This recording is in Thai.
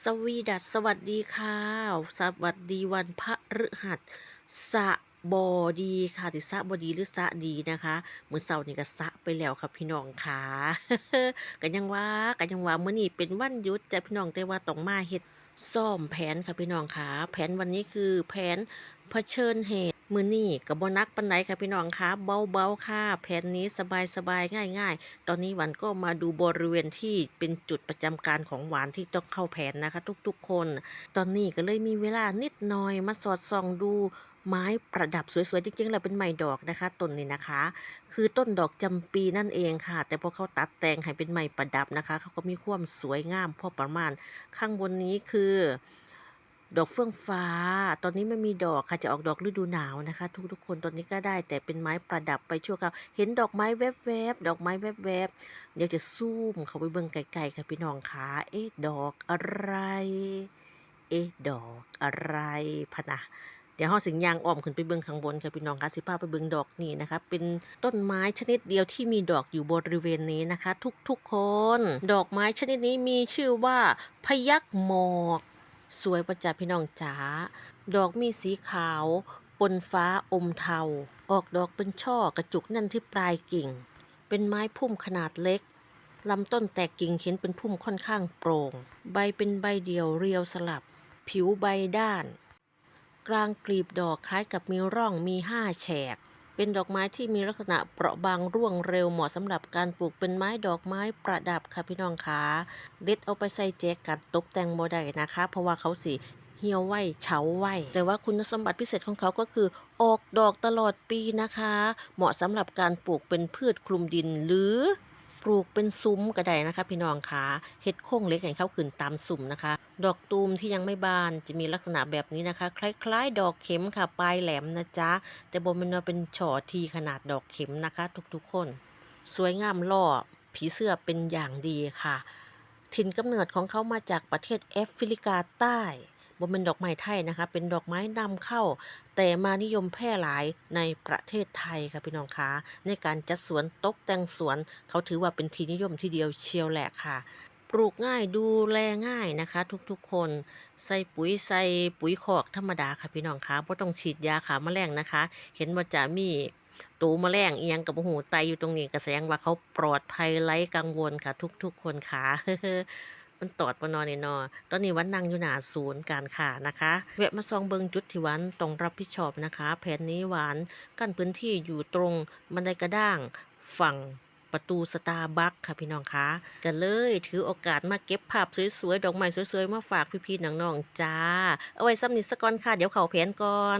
สวีดัสสวัสดีค่ะ สวัสดีวันพระฤหัสสะบอดีค่ะติสะบอดีหรือสะดีนะคะเมื้อเสาร์นี่ก็สะไปแล้วค่ะพี่น้องค่ะก็ยังว่าก็ยังว่ามื้อนี้เป็นวันหยุดจ้ะพี่น้องแต่ว่าต้องมาเฮ็ดซ่อมแผนค่ะพี่น้องค่ะ แผนวันนี้คือแผนเผชิญเหตุ มื้อนี้ก็บ่นักปานใดค่ะพี่น้องคะเบาๆค่ะแผนนี้สบายๆง่าย ๆ ตอนนี้หวันก็มาดูบริเวณที่เป็นจุดประจำการของหวานที่ต้องเข้าแผนนะคะ ทุกๆคน ตอนนี้ก็เลยมีเวลานิดหน่อยมาสอดส่องดูไม้ประดับสวยๆจริงๆแล้วเป็นไม้ดอกนะคะต้นนี้นะคะ คือต้นดอกจำปีนั่นเองค่ะ แต่พอเขาตัดแต่งให้เป็นไม้ประดับนะคะเขาก็มีความสวยงามพอประมาณ ข้างบนนี้คือ ดอกเฟื่องฟ้า ตอนนี้ไม่มีดอกค่ะจะออกดอกฤดูหนาวนะคะ ทุกๆคนตอนนี้ก็ได้แต่เป็นไม้ประดับไปชั่วคราวเห็นดอกไม้แวบๆดอกไม้แวบๆเดี๋ยวจะซูมเข้าไปเบิ่งไกลๆค่ะพี่น้องค่ะเอ๊ะดอกอะไร เอ๊ะดอกอะไรพะนะเดี๋ยวเฮาสิงยางอ้อมขึ้นไปเบิ่งข้างบนค่ะพี่น้องค่ะสิพาไปเบิ่งดอกนี่นะคะเป็นต้นไม้ชนิดเดียวที่มีดอกอยู่บริเวณนี้นะคะ ทุกๆคน ดอกไม้ชนิดนี้มีชื่อว่าพยักหมอก สวยประจับพี่น้องจ๋า ดอกมีสีขาว ปนฟ้าอมเทา ออกดอกเป็นช่อกระจุกนั่นที่ปลายกิ่ง เป็นไม้พุ่มขนาดเล็กลำต้นแตกกิ่งเห็นเป็นพุ่มค่อนข้างโปร่ง ใบเป็นใบเดียวเรียวสลับ ผิวใบด้าน กลางกลีบดอกคล้ายกับมีร่องมีห้าแฉก เป็นดอกไม้ที่มีลักษณะเปราะบางร่วงเร็วเหมาะสำหรับการปลูกเป็นไม้ดอกไม้ประดับค่ะพี่น้องคะเด็ดเอาไปใส่แจกันตกแต่งบอได้นะคะ เพราะว่าเขาสีเหี่ยวไหวเฉาไหวแต่ว่าคุณสมบัติพิเศษของเขาก็คือ ออกดอกตลอดปีนะคะ เหมาะสำหรับการปลูกเป็นพืชคลุมดินหรือ ปลูกเป็นซุ้มก็ได้นะคะ พี่น้องคะเฮ็ดโค้งเล็กให้เขาขึ้นตามสุ่มนะคะ ดอกตูมที่ยังไม่บานจะมีลักษณะแบบนี้นะคะ คล้ายๆ ดอกเข็มค่ะปลายแหลมนะจ๊ะแต่บนมันเป็นช่อทีขนาดดอกเข็มนะคะ ทุกๆคน สวยงามล่อผีเสื้อเป็นอย่างดีค่ะ ถิ่นกำเนิดของเขามาจากประเทศแอฟริกาใต้ บ่เป็นดอกไม้ไทยนะคะ เป็นดอกไม้นำเข้า แต่มานิยมแพร่หลายในประเทศไทยค่ะพี่น้องคะในการจัดสวนตกแต่งสวน เขาถือว่าเป็นที่นิยมที่เดียวเชียวแหละค่ะปลูกง่ายดูแลง่ายนะคะ ทุกๆ คนใส่ปุ๋ยใส่ปุ๋ยคอกธรรมดาค่ะพี่น้องคะบ่ต้องฉีดยาขาแมลงนะคะ เห็นว่าจะมีตูมแมลงอียงกับหูไตอยู่ตรงนี้ก็แสดงว่าเขาปลอดภัยไร้กังวลค่ะ ทุกๆ คนค่ะ มันตอดปนอนนี่นอ ตอนนี้วันนั่งอยู่หน้าศูนย์การค้านะคะแวะมาซองเบิงจุดที่วันต้องรับผิดชอบนะคะ แผนนี้หวานกั้นพื้นที่อยู่ตรงบันไดกระด้างฝั่งประตูสตาร์บัคค่ะพี่น้องคะก็เลยถือโอกาสมาเก็บภาพสวยๆ ดอกไม้สวยๆ มาฝากพี่ๆน้องๆจ้า เอาไว้ซ้ำนิดสก่อนค่ะ เดี๋ยวเขาแผนก่อน